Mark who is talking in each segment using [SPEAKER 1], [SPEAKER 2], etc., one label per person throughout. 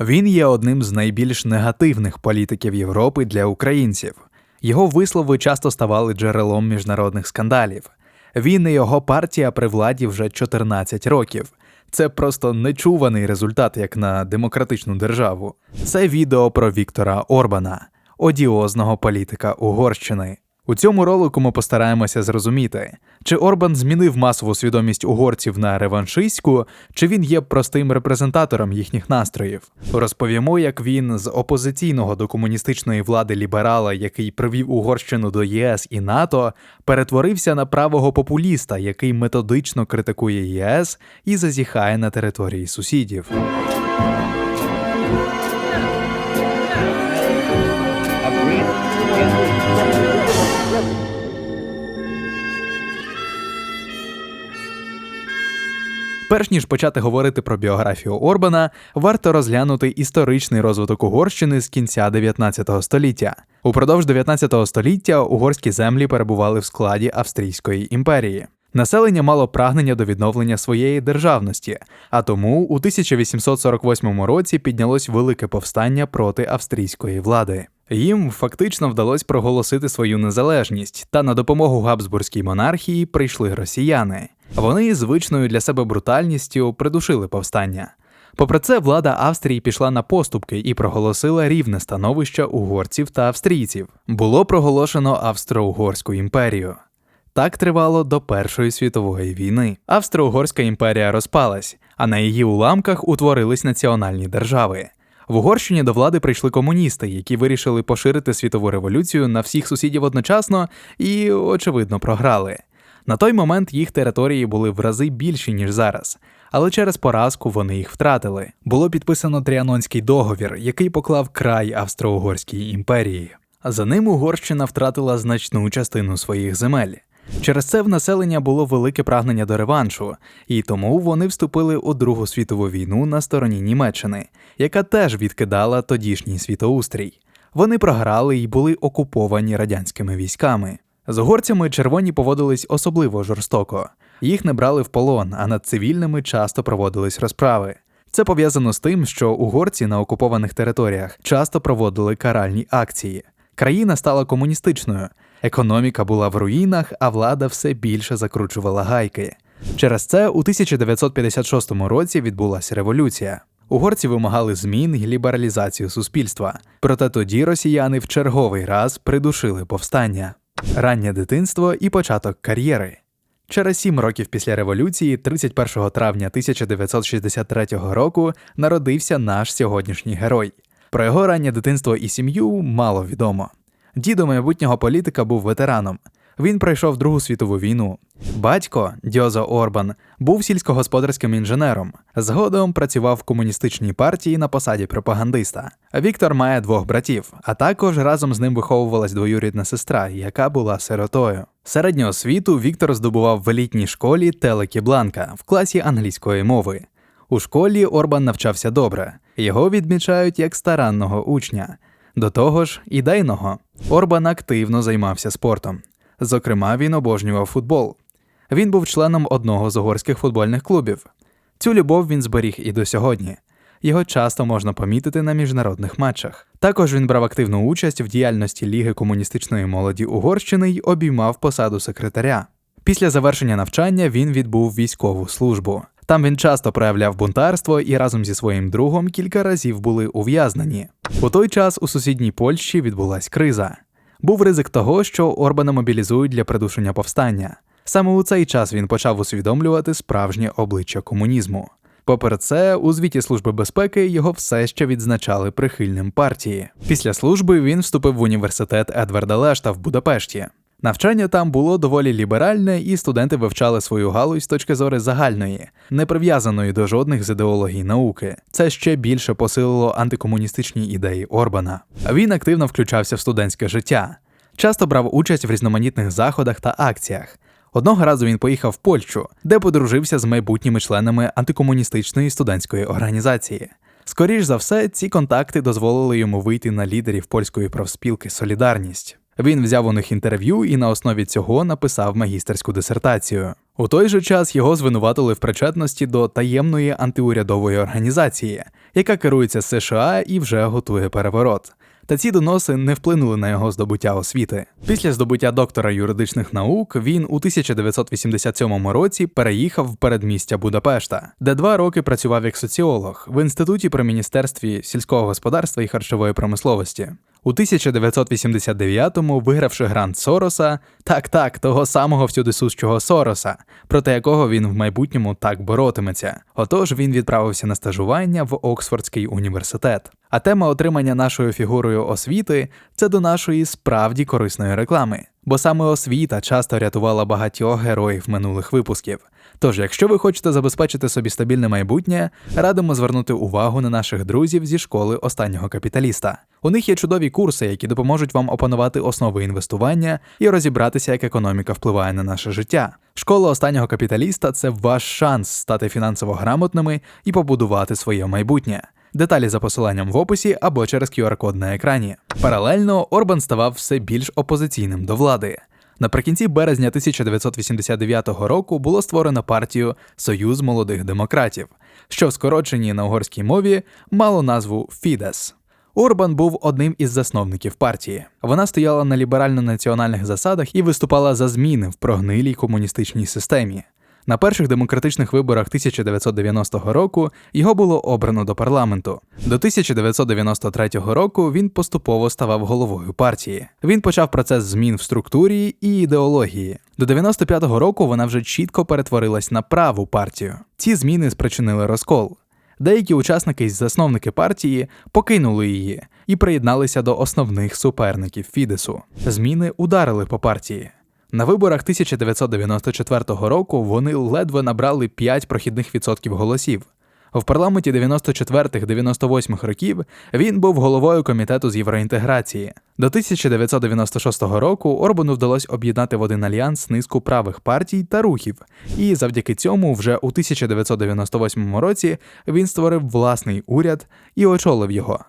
[SPEAKER 1] Він є одним з найбільш негативних політиків Європи для українців. Його вислови часто ставали джерелом міжнародних скандалів. Він і його партія при владі вже 14 років. Це просто нечуваний результат, як на демократичну державу. Це відео про Віктора Орбана, одіозного політика Угорщини. У цьому ролику ми постараємося зрозуміти, чи Орбан змінив масову свідомість угорців на реваншистську, чи він є простим репрезентатором їхніх настроїв. Розповімо, як він з опозиційного до комуністичної влади ліберала, який привів Угорщину до ЄС і НАТО, перетворився на правого популіста, який методично критикує ЄС і зазіхає на території сусідів. Перш ніж почати говорити про біографію Орбана, варто розглянути історичний розвиток Угорщини з кінця 19 століття. Упродовж 19 століття угорські землі перебували в складі Австрійської імперії. Населення мало прагнення до відновлення своєї державності, а тому у 1848 році піднялось велике повстання проти австрійської влади. Їм фактично вдалося проголосити свою незалежність, та на допомогу Габсбурзькій монархії прийшли росіяни. Вони звичною для себе брутальністю придушили повстання. Попри це, влада Австрії пішла на поступки і проголосила рівне становище угорців та австрійців. Було проголошено Австро-Угорську імперію. Так тривало до Першої світової війни. Австро-Угорська імперія розпалась, а на її уламках утворились національні держави. В Угорщині до влади прийшли комуністи, які вирішили поширити світову революцію на всіх сусідів одночасно і, очевидно, програли. На той момент їх території були в рази більші, ніж зараз, але через поразку вони їх втратили. Було підписано Тріанонський договір, який поклав край Австро-Угорській імперії. За ним Угорщина втратила значну частину своїх земель. Через це в населення було велике прагнення до реваншу, і тому вони вступили у Другу світову війну на стороні Німеччини, яка теж відкидала тодішній світоустрій. Вони програли і були окуповані радянськими військами. З угорцями червоні поводились особливо жорстоко. Їх не брали в полон, а над цивільними часто проводились розправи. Це пов'язано з тим, що угорці на окупованих територіях часто проводили каральні акції. Країна стала комуністичною, економіка була в руїнах, а влада все більше закручувала гайки. Через це у 1956 році відбулася революція. Угорці вимагали змін і лібералізацію суспільства. Проте тоді росіяни в черговий раз придушили повстання, раннє дитинство і початок кар'єри. Через сім років після революції, 31 травня 1963 року, народився наш сьогоднішній герой. Про його раннє дитинство і сім'ю мало відомо. Дідо майбутнього політика був ветераном. Він пройшов Другу світову війну. Батько Дьозо Орбан був сільськогосподарським інженером. Згодом працював в комуністичній партії на посаді пропагандиста. Віктор має двох братів, а також разом з ним виховувалась двоюрідна сестра, яка була сиротою. Середню освіту Віктор здобував в елітній школі Телекі Бланка в класі англійської мови. У школі Орбан навчався добре. Його відмічають як старанного учня. До того ж, ідейного. Орбан активно займався спортом. Зокрема, він обожнював футбол. Він був членом одного з угорських футбольних клубів. Цю любов він зберіг і до сьогодні. Його часто можна помітити на міжнародних матчах. Також він брав активну участь в діяльності Ліги комуністичної молоді Угорщини й обіймав посаду секретаря. Після завершення навчання він відбув військову службу. Там він часто проявляв бунтарство і разом зі своїм другом кілька разів були ув'язнені. У той час у сусідній Польщі відбулась криза. Був ризик того, що Орбана мобілізують для придушення повстання. Саме у цей час він почав усвідомлювати справжнє обличчя комунізму. Попри це, у звіті Служби безпеки його все ще відзначали прихильним партії. Після служби він вступив в університет Едварда Лешта в Будапешті. Навчання там було доволі ліберальне, і студенти вивчали свою галузь з точки зору загальної, не прив'язаної до жодних з ідеологій науки. Це ще більше посилило антикомуністичні ідеї Орбана. Він активно включався в студентське життя, часто брав участь в різноманітних заходах та акціях. Одного разу він поїхав в Польщу, де подружився з майбутніми членами антикомуністичної студентської організації. Скоріш за все, ці контакти дозволили йому вийти на лідерів польської профспілки Солідарність. Він взяв у них інтерв'ю і на основі цього написав магістерську дисертацію. У той же час його звинуватили в причетності до таємної антиурядової організації, яка керується США і вже готує переворот. Та ці доноси не вплинули на його здобуття освіти. Після здобуття доктора юридичних наук він у 1987 році переїхав в передмістя Будапешта, де два роки працював як соціолог в інституті при міністерстві сільського господарства і харчової промисловості. У 1989-му, вигравши грант Сороса, так так, того самого всюдисущого Сороса, проти якого він в майбутньому так боротиметься. Отож він відправився на стажування в Оксфордський університет. А тема отримання нашою фігурою освіти це до нашої справді корисної реклами. Бо саме освіта часто рятувала багатьох героїв минулих випусків. Тож, якщо ви хочете забезпечити собі стабільне майбутнє, радимо звернути увагу на наших друзів зі школи останнього капіталіста. У них є чудові курси, які допоможуть вам опанувати основи інвестування і розібратися, як економіка впливає на наше життя. Школа останнього капіталіста це ваш шанс стати фінансово грамотними і побудувати своє майбутнє. Деталі за посиланням в описі або через QR-код на екрані. Паралельно Орбан ставав все більш опозиційним до влади. Наприкінці березня 1989 року було створено партію Союз молодих демократів, що в скороченні на угорській мові мало назву Фідес. Орбан був одним із засновників партії. Вона стояла на ліберально-національних засадах і виступала за зміни в прогнилій комуністичній системі. На перших демократичних виборах 1990 року його було обрано до парламенту. До 1993 року він поступово ставав головою партії. Він почав процес змін в структурі і ідеології. До 95-го року вона вже чітко перетворилась на праву партію. Ці зміни спричинили розкол. Деякі учасники і засновники партії покинули її і приєдналися до основних суперників Фідесу. Зміни ударили по партії. На виборах 1994 року вони ледве набрали 5 прохідних відсотків голосів. В парламенті 94-98 років він був головою комітету з євроінтеграції. До 1996 року Орбану вдалося об'єднати в один альянс низку правих партій та рухів, і завдяки цьому, вже у 1998 році він створив власний уряд і очолив його.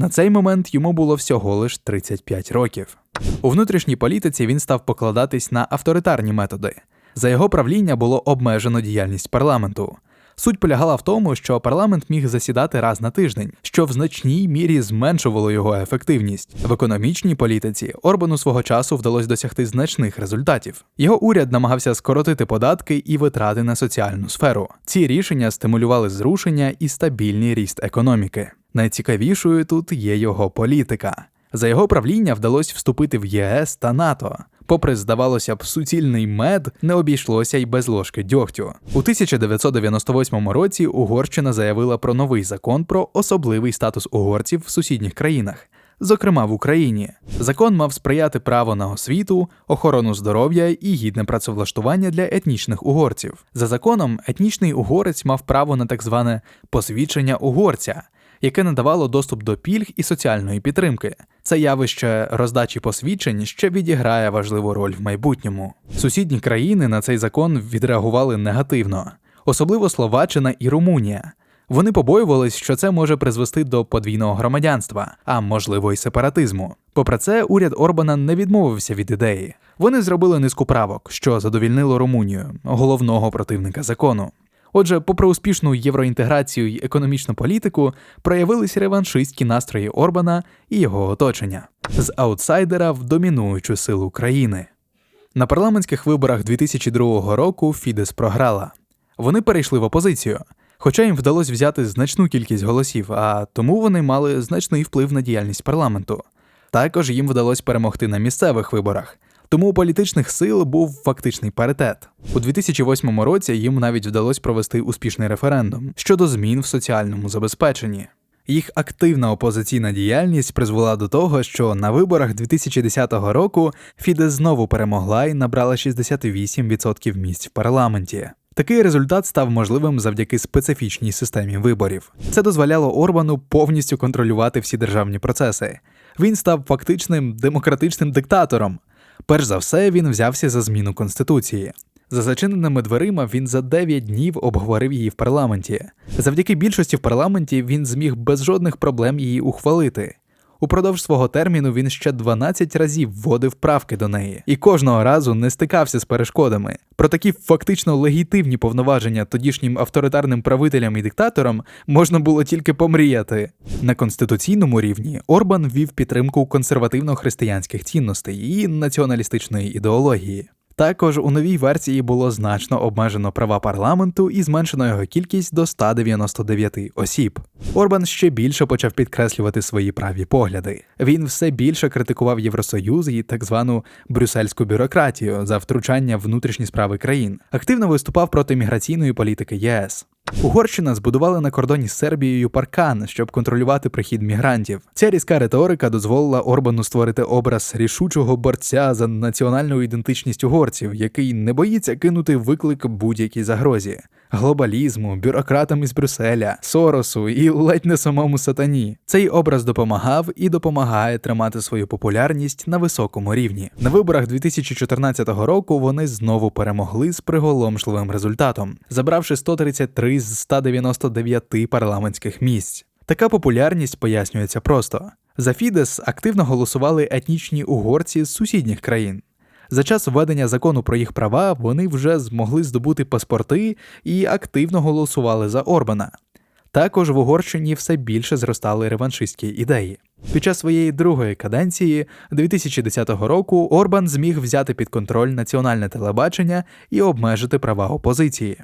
[SPEAKER 1] На цей момент йому було всього лиш 35 років. У внутрішній політиці він став покладатись на авторитарні методи. За його правління було обмежено діяльність парламенту. Суть полягала в тому, що парламент міг засідати раз на тиждень, що в значній мірі зменшувало його ефективність. В економічній політиці Орбану свого часу вдалося досягти значних результатів. Його уряд намагався скоротити податки і витрати на соціальну сферу. Ці рішення стимулювали зрушення і стабільний ріст економіки. Найцікавішою тут є його політика. За його правління вдалося вступити в ЄС та НАТО. Попри, здавалося б, суцільний мед не обійшлося й без ложки дьогтю. У 1998 році Угорщина заявила про новий закон про особливий статус угорців в сусідніх країнах. Зокрема, в Україні закон мав сприяти право на освіту, охорону здоров'я і гідне працевлаштування для етнічних угорців. За законом, етнічний угорець мав право на так зване посвідчення угорця, яке надавало доступ до пільг і соціальної підтримки. Це явище роздачі посвідчень ще відіграє важливу роль в майбутньому. Сусідні країни на цей закон відреагували негативно, особливо Словаччина і Румунія. Вони побоювались, що це може призвести до подвійного громадянства, а можливо й сепаратизму. Попри це, уряд Орбана не відмовився від ідеї. Вони зробили низку правок, що задовільнило Румунію, головного противника закону. Отже, попри успішну євроінтеграцію й економічну політику, проявились реваншистські настрої Орбана і його оточення з аутсайдера в домінуючу силу країни. На парламентських виборах 2002 року Фідес програла. Вони перейшли в опозицію, хоча їм вдалося взяти значну кількість голосів, а тому вони мали значний вплив на діяльність парламенту. Також їм вдалося перемогти на місцевих виборах. Тому у політичних сил був фактичний паритет. У 2008 році їм навіть вдалося провести успішний референдум щодо змін в соціальному забезпеченні. Їх активна опозиційна діяльність призвела до того, що на виборах 2010 року Фідес знову перемогла і набрала 68% місць в парламенті. Такий результат став можливим завдяки специфічній системі виборів. Це дозволяло Орбану повністю контролювати всі державні процеси. Він став фактичним демократичним диктатором. Перш за все, він взявся за зміну конституції. За зачиненими дверима він за 9 днів обговорив її в парламенті. Завдяки більшості в парламенті він зміг без жодних проблем її ухвалити. Упродовж свого терміну він ще 12 разів вводив правки до неї і кожного разу не стикався з перешкодами. Про такі фактично легітимні повноваження тодішнім авторитарним правителям і диктаторам можна було тільки помріяти. На конституційному рівні Орбан ввів підтримку консервативно-християнських цінностей і націоналістичної ідеології. Також у новій версії було значно обмежено права парламенту і зменшено його кількість до 199 осіб. Орбан ще більше почав підкреслювати свої праві погляди. Він все більше критикував Євросоюз і так звану брюссельську бюрократію за втручання в внутрішні справи країн. Активно виступав проти міграційної політики ЄС. Угорщина збудували на кордоні з Сербією паркан, щоб контролювати прихід мігрантів. Ця різка риторика дозволила Орбану створити образ рішучого борця за національну ідентичність угорців, який не боїться кинути виклик будь-якій загрозі. Глобалізму, бюрократам із Брюсселя, Соросу і ледь не самому сатані. Цей образ допомагав і допомагає тримати свою популярність на високому рівні. На виборах 2014 року вони знову перемогли з приголомшливим результатом, забравши 133 з 199 парламентських місць. Така популярність пояснюється просто. За Фідес активно голосували етнічні угорці з сусідніх країн. За час введення закону про їх права вони вже змогли здобути паспорти і активно голосували за Орбана. Також в Угорщині все більше зростали реваншистські ідеї. Під час своєї другої каденції 2010 року Орбан зміг взяти під контроль національне телебачення і обмежити права опозиції.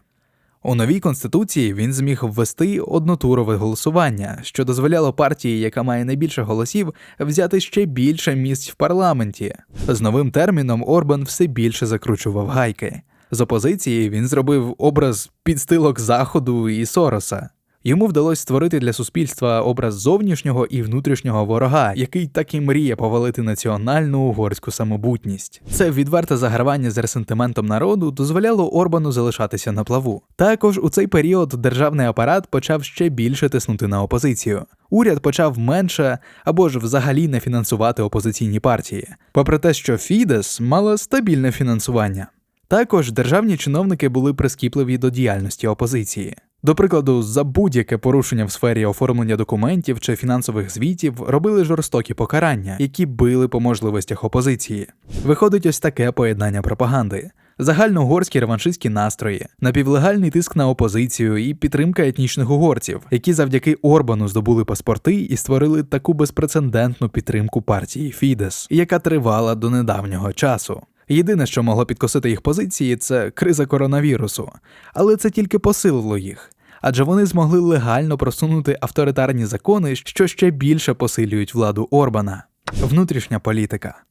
[SPEAKER 1] У новій конституції він зміг ввести однотурове голосування, що дозволяло партії, яка має найбільше голосів, взяти ще більше місць в парламенті. З новим терміном Орбан все більше закручував гайки. З опозиції він зробив образ підстилок Заходу і Сороса. Йому вдалося створити для суспільства образ зовнішнього і внутрішнього ворога, який так і мріє повалити національну угорську самобутність. Це відверте загравання з ресентиментом народу дозволяло Орбану залишатися на плаву. Також у цей період державний апарат почав ще більше тиснути на опозицію. Уряд почав менше або ж взагалі не фінансувати опозиційні партії, попри те, що Фідес мала стабільне фінансування. Також державні чиновники були прискіпливі до діяльності опозиції. До прикладу, за будь-яке порушення в сфері оформлення документів чи фінансових звітів робили жорстокі покарання, які били по можливостях опозиції. Виходить ось таке поєднання пропаганди. Загальноугорські реваншистські настрої, напівлегальний тиск на опозицію і підтримка етнічних угорців, які завдяки Орбану здобули паспорти і створили таку безпрецедентну підтримку партії Фідес, яка тривала до недавнього часу. Єдине, що могло підкосити їх позиції, це криза коронавірусу, але це тільки посилило їх. Адже вони змогли легально просунути авторитарні закони, що ще більше посилюють владу Орбана. Внутрішня політика.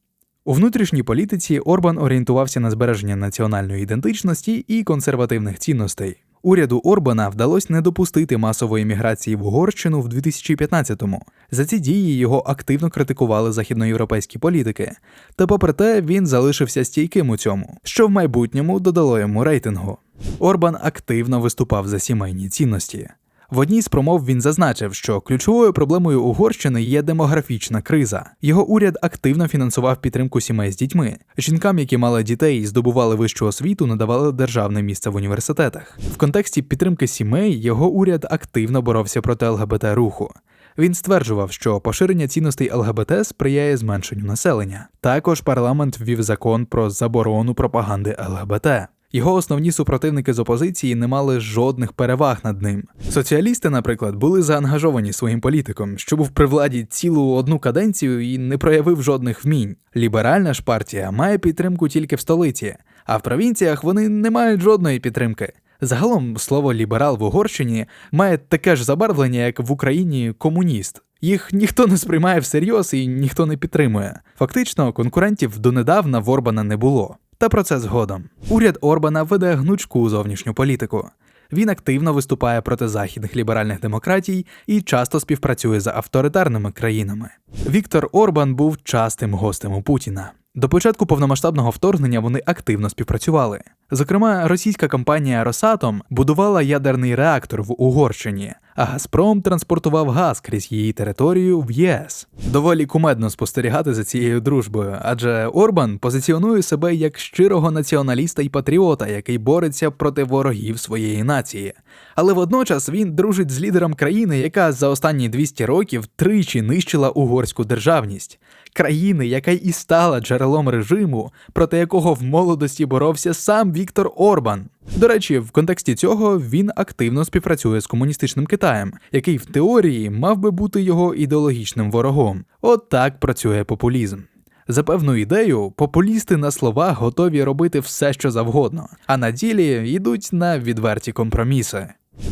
[SPEAKER 1] У внутрішній політиці Орбан орієнтувався на збереження національної ідентичності і консервативних цінностей. Уряду Орбана вдалося не допустити масової міграції в Угорщину в 2015-му. За ці дії його активно критикували західноєвропейські політики. Та попри те, він залишився стійким у цьому, що в майбутньому додало йому рейтингу. Орбан активно виступав за сімейні цінності. В одній з промов він зазначив, що ключовою проблемою Угорщини є демографічна криза. Його уряд активно фінансував підтримку сімей з дітьми. Жінкам, які мали дітей і здобували вищу освіту, надавали державне місце в університетах. В контексті підтримки сімей його уряд активно боровся проти ЛГБТ руху. Він стверджував, що поширення цінностей ЛГБТ сприяє зменшенню населення. Також парламент ввів закон про заборону пропаганди ЛГБТ. Його основні супротивники з опозиції не мали жодних переваг над ним. Соціалісти, наприклад, були заангажовані своїм політиком, що був при владі цілу одну каденцію і не проявив жодних вмінь. Ліберальна ж партія має підтримку тільки в столиці, а в провінціях вони не мають жодної підтримки. Загалом слово ліберал в Угорщині має таке ж забарвлення, як в Україні комуніст. Їх ніхто не сприймає всерйоз і ніхто не підтримує. Фактично, конкурентів донедавна в Орбана не було. Та про це згодом. Уряд Орбана веде гнучку зовнішню політику. Він активно виступає проти західних ліберальних демократій і часто співпрацює з авторитарними країнами. Віктор Орбан був частим гостем у Путіна. До початку повномасштабного вторгнення вони активно співпрацювали. Зокрема, російська компанія Росатом будувала ядерний реактор в Угорщині, а Газпром транспортував газ крізь її територію в ЄС. Доволі кумедно спостерігати за цією дружбою, адже Орбан позиціонує себе як щирого націоналіста і патріота, який бореться проти ворогів своєї нації. Але водночас він дружить з лідером країни, яка за останні 200 років тричі нищила угорську державність країни, яка і стала джерелом режиму, проти якого в молодості боровся сам Віктор Орбан. До речі, в контексті цього він активно співпрацює з комуністичним Китаєм, який в теорії мав би бути його ідеологічним ворогом. От так працює популізм. За певну ідею, популісти на словах готові робити все, що завгодно, а на ділі йдуть на відверті компроміси.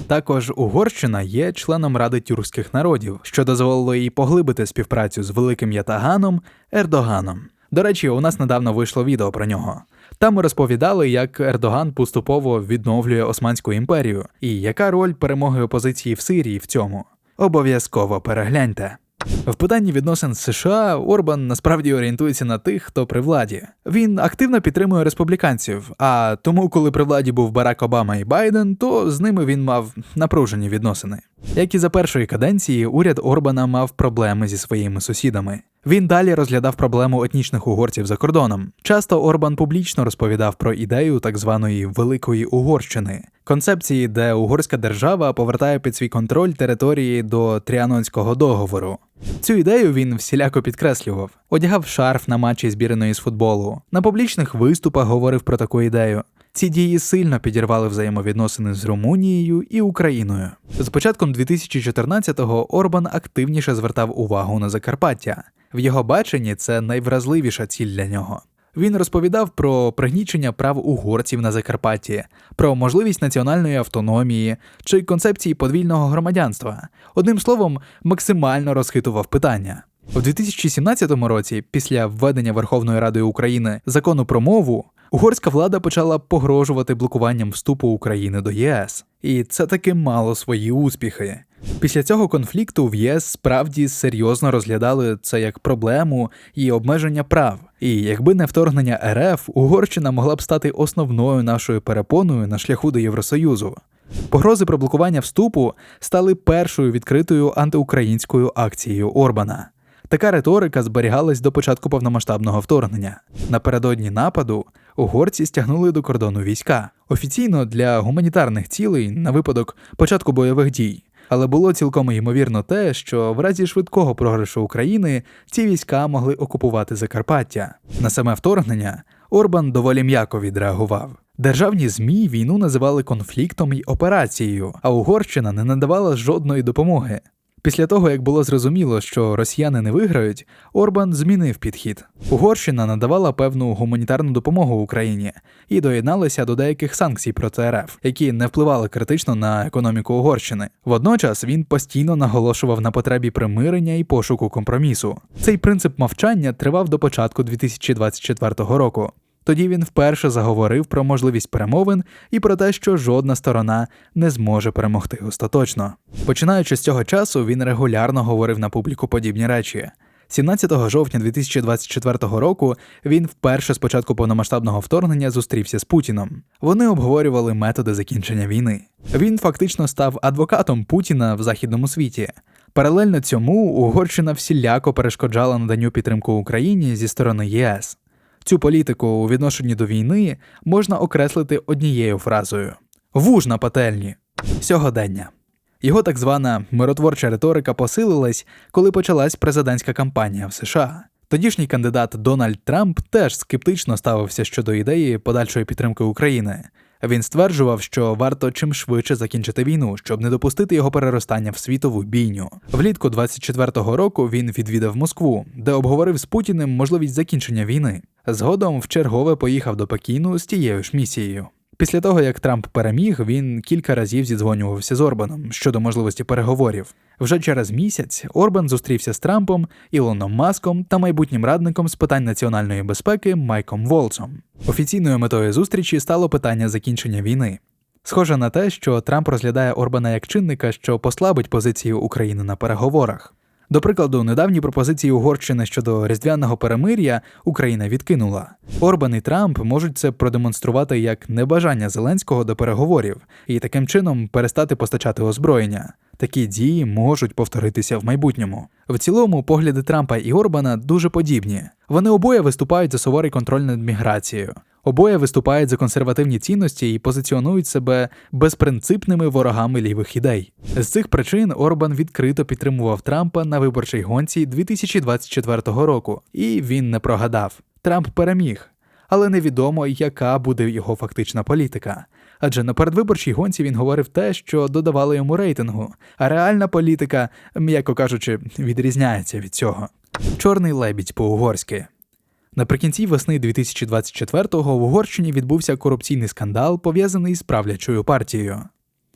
[SPEAKER 1] Також Угорщина є членом Ради тюркських народів, що дозволило їй поглибити співпрацю з великим ятаганом Ердоганом. До речі, у нас недавно вийшло відео про нього. Там ми розповідали, як Ердоган поступово відновлює Османську імперію і яка роль перемоги опозиції в Сирії в цьому. Обов'язково перегляньте. В питанні відносин з США Орбан насправді орієнтується на тих, хто при владі. Він активно підтримує республіканців. А тому, коли при владі був Барак Обама і Байден, то з ними він мав напружені відносини. Як і за першої каденції, уряд Орбана мав проблеми зі своїми сусідами. Він далі розглядав проблему етнічних угорців за кордоном. Часто Орбан публічно розповідав про ідею так званої Великої Угорщини, концепції, де угорська держава повертає під свій контроль території до Тріанонського договору. Цю ідею він всіляко підкреслював, одягав шарф на матчі збірної з футболу, на публічних виступах говорив про таку ідею. Ці дії сильно підірвали взаємовідносини з Румунією і Україною. З початком 2014-го Орбан активніше звертав увагу на Закарпаття. В його баченні це найвразливіша ціль для нього. Він розповідав про пригнічення прав угорців на Закарпатті, про можливість національної автономії чи концепції подвільного громадянства. Одним словом, максимально розхитував питання. У 2017 році, після введення Верховною Радою України закону про мову, угорська влада почала погрожувати блокуванням вступу України до ЄС, і це таки мало свої успіхи. Після цього конфлікту в ЄС справді серйозно розглядали це як проблему і обмеження прав. І якби не вторгнення РФ, Угорщина могла б стати основною нашою перепоною на шляху до Євросоюзу. Погрози про блокування вступу стали першою відкритою антиукраїнською акцією Орбана. Така риторика зберігалась до початку повномасштабного вторгнення. Напередодні нападу угорці стягнули до кордону війська офіційно для гуманітарних цілей на випадок початку бойових дій. Але було цілком ймовірно те, що в разі швидкого програшу України ці війська могли окупувати Закарпаття. На саме вторгнення Орбан доволі м'яко відреагував. Державні змі війну називали конфліктом і операцією, а Угорщина не надавала жодної допомоги. Після того, як було зрозуміло, що росіяни не виграють, Орбан змінив підхід. Угорщина надавала певну гуманітарну допомогу Україні і доєдналася до деяких санкцій проти РФ, які не впливали критично на економіку Угорщини. Водночас він постійно наголошував на потребі примирення і пошуку компромісу. Цей принцип мовчання тривав до початку 2024 року. Тоді він вперше заговорив про можливість перемовин і про те, що жодна сторона не зможе перемогти остаточно. Починаючи з цього часу, він регулярно говорив на публіку подібні речі. 17 жовтня 2024 року він вперше з початку повномасштабного вторгнення зустрівся з Путіном. Вони обговорювали методи закінчення війни. Він фактично став адвокатом Путіна в західному світі. Паралельно цьому Угорщина всіляко перешкоджала наданню підтримку Україні зі сторони ЄС. Цю політику у відношенні до війни можна окреслити однією фразою: вуж на пательні сьогодення. Його так звана миротворча риторика посилилась, коли почалась президентська кампанія в США. Тодішній кандидат Дональд Трамп теж скептично ставився щодо ідеї подальшої підтримки України. Він стверджував, що варто чим швидше закінчити війну, щоб не допустити його переростання в світову бійню. Влітку 24-го року він відвідав Москву, де обговорив з Путіним можливість закінчення війни. Згодом в чергове поїхав до Пекіну з тією ж місією. Після того, як Трамп переміг, він кілька разів зідзвонювався з Орбаном щодо можливості переговорів. Вже через місяць Орбан зустрівся з Трампом, Ілоном Маском та майбутнім радником з питань національної безпеки Майком Волцом. Офіційною метою зустрічі стало питання закінчення війни. Схоже на те, що Трамп розглядає Орбана як чинника, що послабить позицію України на переговорах. До прикладу, недавні пропозиції Угорщини щодо різдвяного перемир'я Україна відкинула. Орбан і Трамп можуть це продемонструвати як небажання Зеленського до переговорів і таким чином перестати постачати озброєння. Такі дії можуть повторитися в майбутньому. В цілому, погляди Трампа і Орбана дуже подібні. Вони обоє виступають за суворий контроль над міграцією. Обоє виступають за консервативні цінності і позиціонують себе безпринципними ворогами лівих ідей. З цих причин Орбан відкрито підтримував Трампа на виборчій гонці 2024 року, і він не прогадав. Трамп переміг, але невідомо, яка буде його фактична політика. Адже на передвиборчій гонці він говорив те, що додавало йому рейтингу, а реальна політика, м'яко кажучи, відрізняється від цього. Чорний лебідь по-угорськи. Наприкінці весни 2024-го в Угорщині відбувся корупційний скандал, пов'язаний з правлячою партією.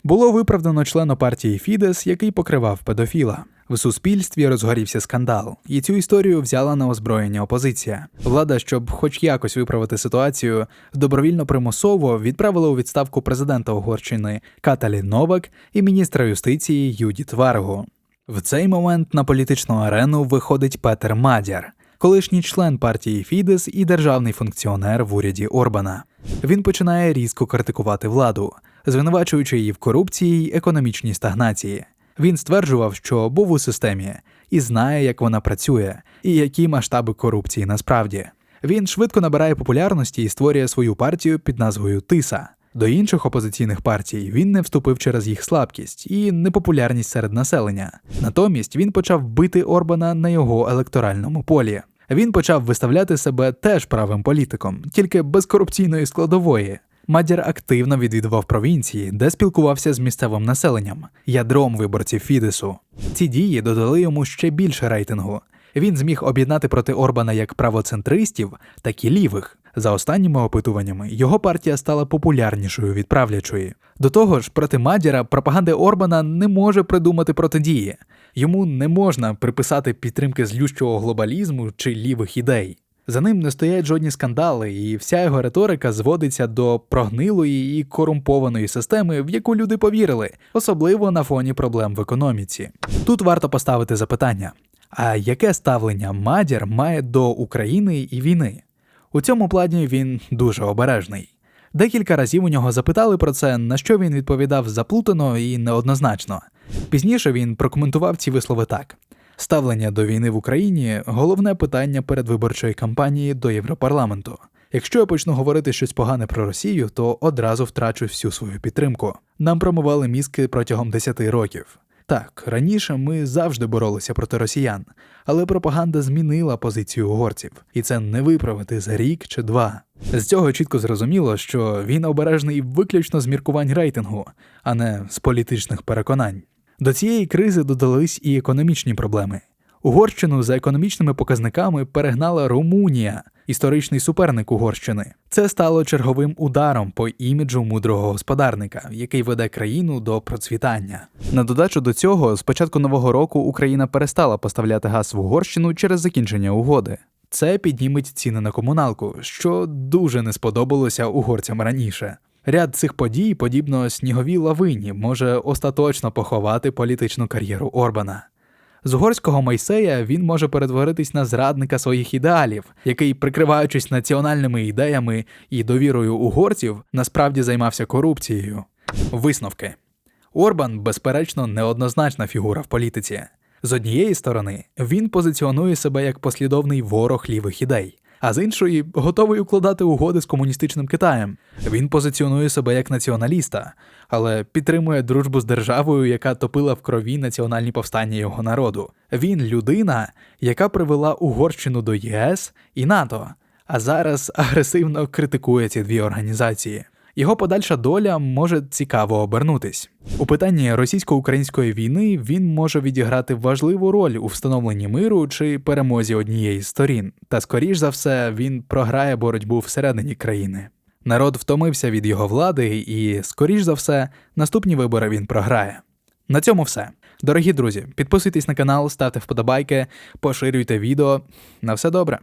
[SPEAKER 1] Було виправдано члена партії Фідес, який покривав педофіла. В суспільстві розгорівся скандал, і цю історію взяла на озброєння опозиція. Влада, щоб хоч якось виправити ситуацію, добровільно примусово відправила у відставку президента Угорщини Каталі Новак і міністра юстиції Юдіт Варгу. В цей момент на політичну арену виходить Петер Мадяр, колишній член партії Фідес і державний функціонер в уряді Орбана. Він починає різко критикувати владу, звинувачуючи її в корупції й економічній стагнації. Він стверджував, що був у системі і знає, як вона працює, і які масштаби корупції насправді. Він швидко набирає популярності і створює свою партію під назвою Тиса. До інших опозиційних партій він не вступив через їх слабкість і непопулярність серед населення. Натомість він почав бити Орбана на його електоральному полі. Він почав виставляти себе теж правим політиком, тільки без корупційної складової. Мадяр активно відвідував провінції, де спілкувався з місцевим населенням, ядром виборців Фідесу. Ці дії додали йому ще більше рейтингу. Він зміг об'єднати проти Орбана як правоцентристів, так і лівих. За останніми опитуваннями його партія стала популярнішою від правлячої. До того ж, проти Мадяра пропаганди Орбана не може придумати протидії. Йому не можна приписати підтримки злющого глобалізму чи лівих ідей. За ним не стоять жодні скандали, і вся його риторика зводиться до прогнилої і корумпованої системи, в яку люди повірили, особливо на фоні проблем в економіці. Тут варто поставити запитання: а яке ставлення Мадір має до України і війни? У цьому плані він дуже обережний. Декілька разів у нього запитали про це, на що він відповідав заплутано і неоднозначно. Пізніше він прокоментував ці вислови так: ставлення до війни в Україні головне питання передвиборчої кампанії до Європарламенту. Якщо я почну говорити щось погане про Росію, то одразу втрачу всю свою підтримку. Нам промивали мізки протягом 10 років. Так, раніше ми завжди боролися проти росіян, але пропаганда змінила позицію угорців, і це не виправити за рік чи два. З цього чітко зрозуміло, що він обережний виключно з міркувань рейтингу, а не з політичних переконань. До цієї кризи додались і економічні проблеми. Угорщину за економічними показниками перегнала Румунія, історичний суперник Угорщини. Це стало черговим ударом по іміджу мудрого господарника, який веде країну до процвітання. На додачу до цього, з початку нового року Україна перестала поставляти газ в Угорщину через закінчення угоди. Це підніметь ціни на комуналку, що дуже не сподобалося угорцям раніше. Ряд цих подій, подібно сніговій лавині, може остаточно поховати політичну кар'єру Орбана. З угорського Мойсея він може перетворитись на зрадника своїх ідеалів, який, прикриваючись національними ідеями і довірою угорців, насправді займався корупцією. Висновки Орбан, безперечно, неоднозначна фігура в політиці. З однієї сторони, він позиціонує себе як послідовний ворог лівих ідей, а з іншої готовий укладати угоди з комуністичним Китаєм. Він позиціонує себе як націоналіста, але підтримує дружбу з державою, яка топила в крові національні повстання його народу. Він людина, яка привела Угорщину до ЄС і НАТО, а зараз агресивно критикує ці дві організації. Його подальша доля може цікаво обернутись. У питанні російсько-української війни він може відіграти важливу роль у встановленні миру чи перемозі однієї з сторін, та скоріш за все він програє боротьбу всередині країни. Народ втомився від його влади, і, скоріш за все, наступні вибори він програє. На цьому все. Дорогі друзі, підписуйтесь на канал, ставте вподобайки, поширюйте відео. На все добре.